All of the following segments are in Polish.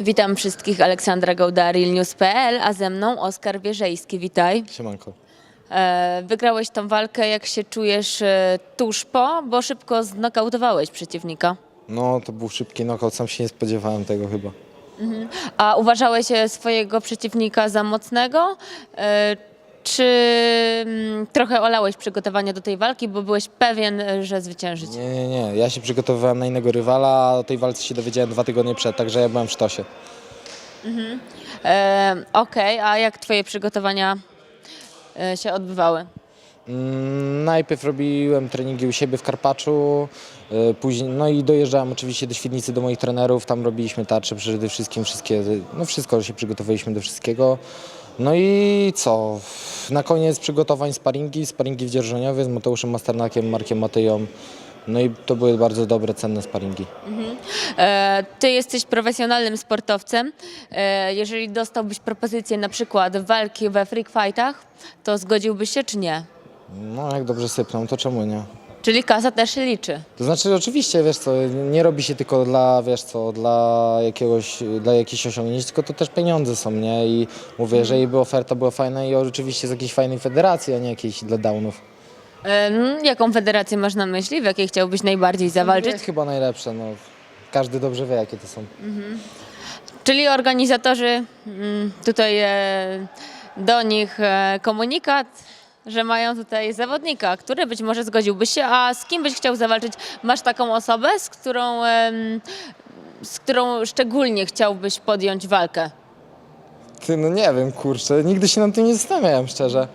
Witam wszystkich, Aleksandra Gołdaril, News.pl, a ze mną Oskar Wierzejski, witaj. Siemanko. E, wygrałeś tą walkę, jak się czujesz e, tuż po, bo szybko znokautowałeś przeciwnika. No, to był szybki knockout, sam się nie spodziewałem tego chyba. A uważałeś e, swojego przeciwnika za mocnego, e, czy mm, trochę olałeś przygotowania do tej walki, bo byłeś pewien, e, że zwyciężyć? Nie, nie, nie. Ja się przygotowywałem na innego rywala, a o tej walce się dowiedziałem dwa tygodnie przed, także ja byłem w sztosie. E, Okej, a jak twoje przygotowania e, się odbywały? Mm, najpierw robiłem treningi u siebie w Karpaczu, y, później, no i dojeżdżałem oczywiście do Świdnicy, do moich trenerów, tam robiliśmy tarcze przede wszystkim, wszystkie, no wszystko się przygotowaliśmy do wszystkiego. No i co? Na koniec przygotowań sparingi, sparingi w Dzierżoniowie z Mateuszem Masternakiem, Markiem Mateją. No i to były bardzo dobre, cenne sparingi. E, Ty jesteś profesjonalnym sportowcem. E, Jeżeli dostałbyś propozycję na przykład walki we freak fightach, to zgodziłbyś się czy nie? No jak dobrze sypną, to czemu nie? Czyli kasa też się liczy. To znaczy oczywiście, wiesz co, nie robi się tylko dla, wiesz co, dla jakiegoś, dla jakichś osiągnięć, tylko to też pieniądze są, nie? I mówię, jeżeli by oferta była fajna i oczywiście z jakiejś fajnej federacji, a nie jakiejś dla downów. Em, Jaką federację masz na myśli? W jakiej chciałbyś najbardziej zawalczyć? Jest chyba najlepsze, no. Każdy dobrze wie, jakie to są. Czyli organizatorzy mm, tutaj e, do nich e, komunikat, że mają tutaj zawodnika, który być może zgodziłby się, a z kim byś chciał zawalczyć? Masz taką osobę, z którą, em, z którą szczególnie chciałbyś podjąć walkę? Ty, no nie wiem, kurczę, nigdy się nad tym nie zastanawiałem, szczerze.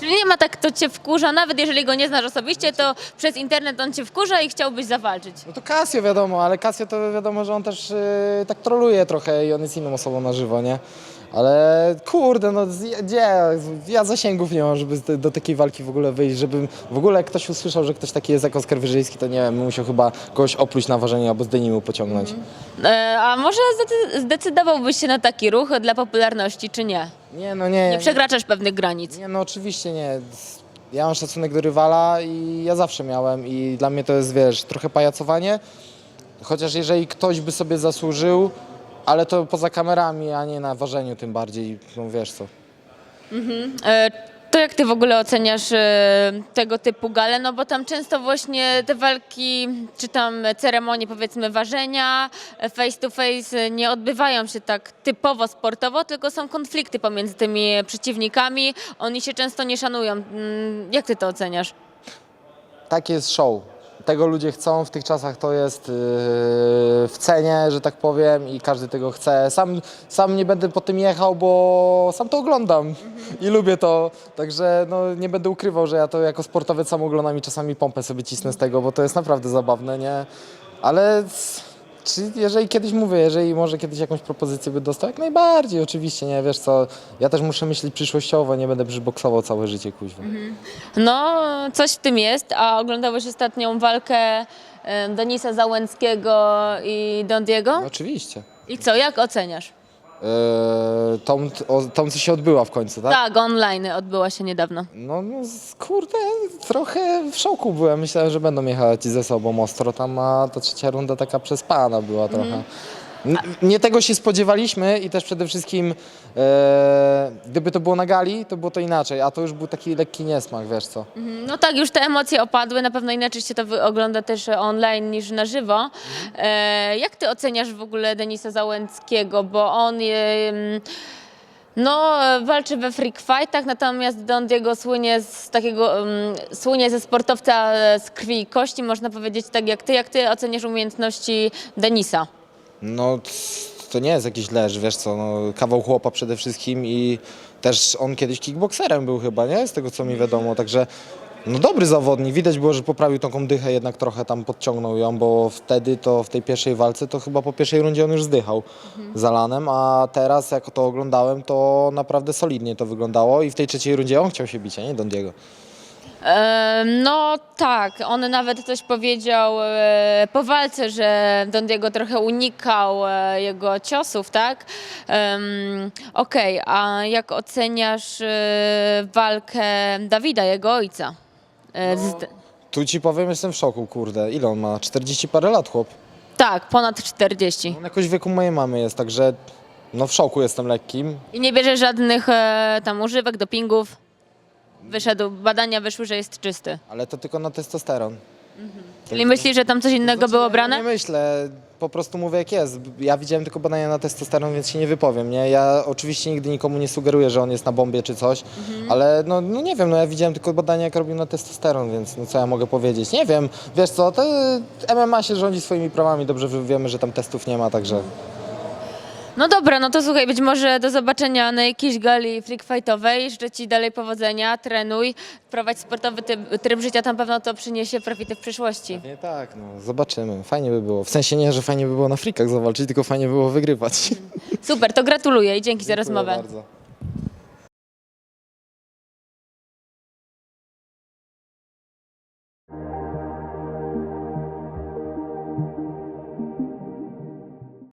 Czyli nie ma tak, kto cię wkurza, nawet jeżeli go nie znasz osobiście, to przez internet on cię wkurza i chciałbyś zawalczyć. No to Casio wiadomo, ale Casio to wiadomo, że on też yy, tak troluje trochę i on jest inną osobą na żywo, nie? Ale kurde, no gdzie? Ja zasięgów nie mam, żeby do takiej walki w ogóle wyjść, żeby w ogóle ktoś usłyszał, że ktoś taki jest jak Oskar Wyżyjski, to nie wiem, musiał chyba kogoś opluć na ważenie albo z denimu pociągnąć. E, a może zdecy- zdecydowałbyś się na taki ruch dla popularności, czy nie? Nie, no nie. Nie przekraczasz pewnych granic. Nie, no oczywiście nie. Ja mam szacunek do rywala i ja zawsze miałem i dla mnie to jest, wiesz, trochę pajacowanie. Chociaż jeżeli ktoś by sobie zasłużył, ale to poza kamerami, a nie na ważeniu tym bardziej, no wiesz co. E, To jak ty w ogóle oceniasz e, tego typu gale? No bo tam często właśnie te walki, czy tam ceremonie powiedzmy ważenia e, face to face e, nie odbywają się tak typowo sportowo, tylko są konflikty pomiędzy tymi przeciwnikami. Oni się często nie szanują. Mm, Jak ty to oceniasz? Takie jest show. Tego ludzie chcą, w tych czasach to jest yy, w cenie, że tak powiem i każdy tego chce. Sam, sam nie będę po tym jechał, bo sam to oglądam i lubię to, także no, nie będę ukrywał, że ja to jako sportowiec sam oglądam i czasami pompę sobie cisnę z tego, bo to jest naprawdę zabawne, nie? Ale czy jeżeli kiedyś mówię, jeżeli może kiedyś jakąś propozycję by dostał, jak najbardziej, oczywiście, nie, wiesz co, ja też muszę myśleć przyszłościowo, nie będę boksował całe życie, kuźwa. No, coś w tym jest. A oglądałeś ostatnią walkę e, Denisa Załęckiego i Dondiego? No, oczywiście. I co, jak oceniasz? Eee, tą, o, tą, co się odbyła w końcu, tak? Tak, online odbyła się niedawno. No, no z- kurde, trochę w szoku byłem. Myślałem, że będą jechać ze sobą ostro tam, a ta trzecia runda taka przespana była trochę. Nie tego się spodziewaliśmy i też przede wszystkim, e, gdyby to było na gali, to było to inaczej, a to już był taki lekki niesmak, wiesz co. No tak, już te emocje opadły, na pewno inaczej się to ogląda też online niż na żywo. E, jak ty oceniasz w ogóle Denisa Załęckiego, bo on em, no, walczy we freak fightach, natomiast Don Diego słynie z takiego, em, słynie ze sportowca e, z krwi i kości, można powiedzieć tak jak ty. Jak ty oceniasz umiejętności Denisa? No, to nie jest jakiś leż, wiesz co, no, kawał chłopa przede wszystkim i też on kiedyś kickbokserem był chyba, nie? Z tego co mi wiadomo, także no dobry zawodnik. Widać było, że poprawił taką dychę, jednak trochę tam podciągnął ją, bo wtedy to w tej pierwszej walce to chyba po pierwszej rundzie on już zdychał za lanem, a teraz jak to oglądałem, to naprawdę solidnie to wyglądało i w tej trzeciej rundzie on chciał się bić, a nie Don Diego. No tak, on nawet coś powiedział e, po walce, że Don Diego trochę unikał e, jego ciosów, tak? Em, Okej, a jak oceniasz e, walkę Dawida, jego ojca? E, z- Tu ci powiem, jestem w szoku, kurde. Ile on ma? 40 parę lat, chłop. Tak, ponad 40. On jakoś w wieku mojej mamy jest, także no w szoku jestem lekkim. I nie bierze żadnych e, tam używek, dopingów. Wyszedł, badania wyszły, że jest czysty. Ale to tylko na testosteron. Czyli myślisz, że tam coś innego Znaczy, było brane? Nie myślę, po prostu mówię jak jest. Ja widziałem tylko badania na testosteron, więc się nie wypowiem, nie? Ja oczywiście nigdy nikomu nie sugeruję, że on jest na bombie czy coś, Mhm. ale no, no nie wiem, no ja widziałem tylko badania jak robił na testosteron, więc no co ja mogę powiedzieć? Nie wiem, wiesz co, to MMA się rządzi swoimi prawami, dobrze wiemy, że tam testów nie ma, także... No dobra, no to słuchaj, być może do zobaczenia na jakiejś gali freak fightowej. Życzę Ci dalej powodzenia, trenuj, prowadź sportowy typ, tryb życia, tam pewno to przyniesie profity w przyszłości. Nie tak, no zobaczymy, fajnie by było. W sensie nie, że fajnie by było na frikach zawalczyć, tylko fajnie by było wygrywać. Super, to gratuluję i dzięki za Dziękuję rozmowę. bardzo.